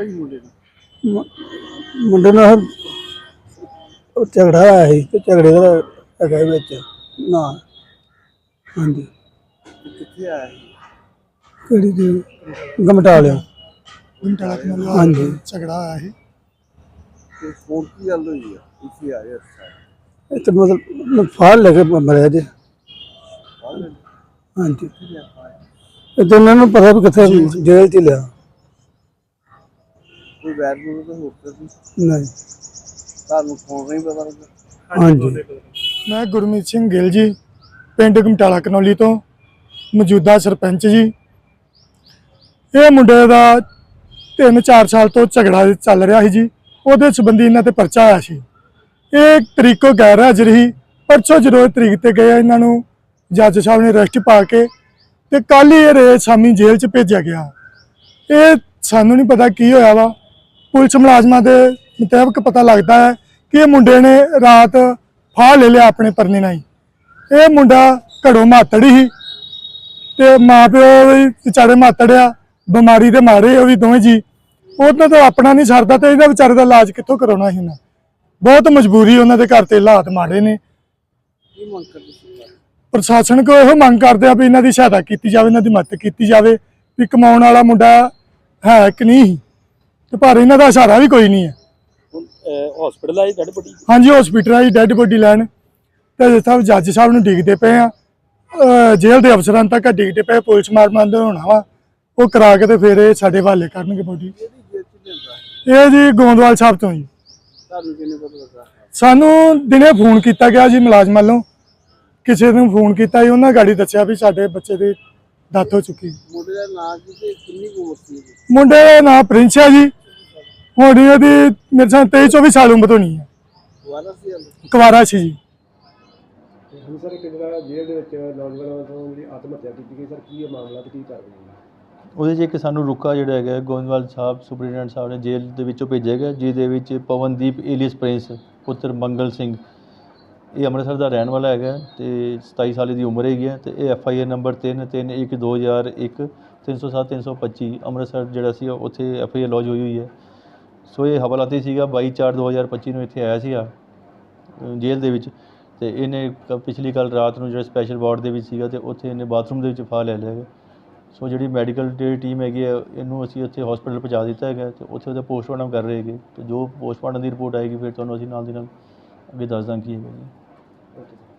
ਹੋਈ ਮੁੰਡੇ ਦੀ ਮ- ਮੁੰਡੇ ਨਾਲ ਉਹ ਝਗੜਾ ਹੋਇਆ ਸੀ ਤੇ ਝਗੜੇ ਦਾ ਹੈਗਾ ਵਿੱਚ ਨਾ ਹਾਂਜੀ। ਤੇ ਕਿੱਥੇ ਆਇਆ ਸੀ? ਕਿਹੜੀ ਦੀ? ਗਮਟਾ ਲਿਆ ਘੰਟਾ ਲੱਗ ਨਾਲ ਹਾਂਜੀ। ਝਗੜਾ ਆਇਆ ਸੀ। ਤੇ ਫੋਨ ਕੀ ਗੱਲ ਹੋਈ ਆ? ਇੱਥੇ ਆਏ ਅੱਛਾ ਇੱਥੇ ਮਤਲਬ ਫਾਲ ਲੈ ਕੇ ਮਰਿਆ ਜੇ। ਹਾਂਜੀ। ਇਹ ਤਾਂ ਇਹਨਾਂ ਨੂੰ ਪਤਾ ਵੀ ਕਿੱਥੇ ਜੇਲ੍ਹ ਚ ਹੀ ਲਿਆ। ਕੋਈ ਵੈਰ ਨੂੰ ਤਾਂ ਹੋ ਸਕਦਾ ਨਹੀਂ। ਤੁਹਾਨੂੰ ਫੋਨ ਨਹੀਂ ਪਤਾ ਲੱਗਾ ਹਾਂਜੀ। ਮੈਂ ਗੁਰਮੀਤ ਸਿੰਘ ਗਿੱਲ ਜੀ ਪਿੰਡ ਘਮਟਾਲਾ ਕਨੌਲੀ ਤੋਂ ਮੌਜੂਦਾ ਸਰਪੰਚ ਜੀ। ਇਹ ਮੁੰਡੇ ਦਾ 3-4 ਸਾਲ ਤੋਂ ਝਗੜਾ ਚੱਲ ਰਿਹਾ ਸੀ ਜੀ। ਉਹਦੇ ਸੰਬੰਧੀ ਇਹਨਾਂ ਤੇ ਪਰਚਾ ਆਇਆ ਸੀ। ਇਹ ਤਰੀਕੋ ਗੈਰ ਹਾਜ਼ਰ ਸੀ। ਪਰਸੋਂ ਜਦੋਂ ਤਰੀਕ ਤੇ ਗਏ ਇਹਨਾਂ ਨੂੰ ਜੱਜ ਸਾਹਿਬ ਨੇ ਅਰੈਸਟ ਪਾ ਕੇ ਤੇ ਕੱਲ ਹੀ ਇਹ ਰੇ ਸ਼ਾਮੀ ਜੇਲ੍ਹ 'ਚ ਭੇਜਿਆ ਗਿਆ। ਇਹ ਸਾਨੂੰ ਨਹੀਂ ਪਤਾ ਕੀ ਹੋਇਆ ਵਾ। ਪੁਲਿਸ ਮੁਲਾਜ਼ਮਾਂ ਦੇ ਮੁਤਾਬਕ ਪਤਾ ਲੱਗਦਾ ਹੈ ਕਿ ਇਹ ਮੁੰਡੇ ਨੇ ਰਾਤ ਫਾਹ ਲੈ ਲਿਆ ਆਪਣੇ ਪਰਨੇ ਨਾਲ ਇਹ ਮੁੰਡਾ ਘੜੋਂ ਮਾਤੜ ਹੀ ਤੇ ਮਾਪਿਓ ਵੀ ਵਿਚਾਰੇ ਮਾਤੜ ਆ ਬਿਮਾਰੀ ਦੇ ਮਾਰੇ ਉਹ ਵੀ ਦੋਵੇਂ ਜੀ। ਉਹਨਾਂ ਤੋਂ ਆਪਣਾ ਨਹੀਂ ਸਰਦਾ ਤੇ ਇਹਦਾ ਵਿਚਾਰੇ ਦਾ ਇਲਾਜ ਕਿੱਥੋਂ ਕਰਾਉਣਾ ਸੀ ਉਹਨਾਂ? ਬਹੁਤ ਮਜਬੂਰੀ ਉਹਨਾਂ ਦੇ ਘਰ ਤੇ ਹਾਲਾਤ ਮਾੜੇ ਨੇ। ਪ੍ਰਸ਼ਾਸਨ ਕੋ ਇਹੋ ਮੰਗ ਕਰਦੇ ਆ ਵੀ ਇਹਨਾਂ ਦੀ ਸਹਾਇਤਾ ਕੀਤੀ ਜਾਵੇ ਇਹਨਾਂ ਦੀ ਮਦਦ ਕੀਤੀ ਜਾਵੇ ਵੀ ਕਮਾਉਣ ਵਾਲਾ ਮੁੰਡਾ ਹੈ ਕਿ ਨਹੀਂ? ਤੇ ਪਰ ਇਹਨਾਂ ਦਾ ਸਹਾਰਾ ਵੀ ਕੋਈ ਨਹੀਂ ਹੈ। ਹੁਣ ਹਸਪੀਟਲ ਆਈ ਡੱਡ ਪੱਟੀ ਹਾਂਜੀ ਹਸਪੀਟਲ ਆਈ ਡੈੱਡ ਬੋਡੀ ਲੈਣ। ਤੇ ਸਾਹਿਬ ਜੱਜ ਸਾਹਿਬ ਨੂੰ ਡਿੱਗਦੇ ਪਏ ਆ ਅਹ ਜੇਲ੍ਹ ਦੇ ਅਫਸਰਾਂ ਤੱਕ ਡਿੱਗਦੇ ਪਏ ਪੁਲਿਸ ਮਾਰਮੰਦ ਹੋਣਾ ਵਾ ਉਹ ਕਰਾ ਕੇ ਤੇ ਫਿਰ ਇਹ ਸਾਡੇ ਹਵਾਲੇ ਕਰਨਗੇ ਬੋਡੀ। ਜੇਲ੍ਹ ਚ ਇਹ ਜੀ ਗੋਂਦਵਾਲ ਸਾਹਿਬ ਤੋਂ ਜੀ। ਤੁਹਾਨੂੰ ਕਿੰਨੇ ਪਤਾ ਲੱਗਾ? ਸਾਨੂੰ ਦਿਨੇ ਫੋਨ ਕੀਤਾ ਗਿਆ ਜੀ ਮੁਲਾਜ਼ਮਾਂ ਵੱਲੋਂ। ਕਿਸੇ ਨੂੰ ਫੋਨ ਕੀਤਾ ਜੀ ਉਹਨਾਂ ਗਾੜੀ ਦੱਸਿਆ ਵੀ ਸਾਡੇ ਬੱਚੇ ਦੀ ਡੈਥ ਹੋ ਚੁੱਕੀ। ਮੁੰਡੇ ਦਾ ਨਾਂ ਕੀ ਤੇ ਕਿੰਨੀ ਕੁ ਉਮਰ ਸੀ ਇਹਦੀ? ਮੁੰਡੇ ਦਾ ਨਾਮ ਪ੍ਰਿੰਸ ਹੈ ਜੀ। ਹੋਣੀ ਉਹਦੀ ਮੇਰੇ ਸਾਹ 23 24 ਸਾਲ ਉਮਰ ਹੋਣੀ ਹੈ। ਸੀ? ਕੁਵਾਰਾ ਸੀ ਜੀ। ਸਰ ਇੱਕ ਜਿਹੜਾ ਜੇਲ੍ਹ ਦੇ ਵਿੱਚ ਨੌਜਵਾਨਾਂ ਵੱਲੋਂ ਜਿਹੜੀ ਆਤਮ ਹੱਤਿਆ ਕੀਤੀ ਗਈ ਸਰ ਕੀ ਇਹ ਮਾਮਲਾ ਤੇ ਕੀ ਕਾਰਵਾਈ ਹੋਈ ਉਹਦੇ 'ਚ ਇੱਕ ਸਾਨੂੰ ਰੁਕਾ ਜਿਹੜਾ ਹੈਗਾ ਗੋਇੰਦਵਾਲ ਸਾਹਿਬ ਸੁਪਰੀਡੈਂਟ ਸਾਹਿਬ ਨੇ ਜੇਲ੍ਹ ਦੇ ਵਿੱਚੋਂ ਭੇਜਿਆ ਗਿਆ ਜਿਹਦੇ ਵਿੱਚ ਪਵਨਦੀਪ ਏਲੀਅਸ ਪ੍ਰਿੰਸ ਪੁੱਤਰ ਮੰਗਲ ਸਿੰਘ। ਇਹ ਅੰਮ੍ਰਿਤਸਰ ਦਾ ਰਹਿਣ ਵਾਲਾ ਹੈਗਾ ਤੇ 27 ਸਾਲ ਦੀ ਉਮਰ ਹੈਗੀ ਹੈ ਤੇ ਇਹ F I R number 3 3 1 2001 307 325 Amritsar ਜਿਹੜਾ ਸੀ ਉੱਥੇ ਐਫ ਆਈ ਆਰ ਲੌਜ ਹੋਈ ਹੋਈ ਹੈ। ਸੋ ਇਹ ਹਵਾਲਾਤੀ ਸੀਗਾ 22 4 2025 ਨੂੰ ਇੱਥੇ ਆਇਆ ਸੀਗਾ ਜੇਲ੍ਹ ਦੇ ਵਿੱਚ, ਤੇ ਇਹਨੇ ਕ- ਪਿਛਲੀ ਕੱਲ ਰਾਤ ਨੂੰ ਜਿਹੜਾ ਸਪੈਸ਼ਲ ਵਾਰਡ ਦੇ ਵਿੱਚ ਸੀਗਾ ਤੇ ਉੱਥੇ ਇਹਨੇ ਬਾਥਰੂਮ ਦੇ ਵਿੱਚ ਫਾਹ ਲੈ ਲਿਆ ਹੈਗਾ। ਸੋ ਜਿਹੜੀ ਮੈਡੀਕਲ ਜਿਹੜੀ ਟੀਮ ਹੈਗੀ ਹੈ ਇਹਨੂੰ ਅਸੀਂ ਉੱਥੇ ਹਸਪੀਟਲ ਪਹੁੰਚਾ ਦਿੱਤਾ ਹੈਗਾ ਤੇ ਉੱਥੇ ਉਹਦਾ ਪੋਸਟਮਾਰਟਮ ਕਰ ਰਹੇ ਹੈਗੇ। ਤੇ ਜੋ ਪੋਸਟਮਾਰਟਮ ਦੀ ਰਿਪੋਰਟ ਆਏਗੀ, ਫਿਰ ਤੁਹਾਨੂੰ ਅਸੀਂ ਨਾਲ ਦੀ ਨਾਲ ਅੱਗੇ ਦੱਸ ਦਾਂਗੇ ਕੀ ਹੈਗਾ ਜੀ।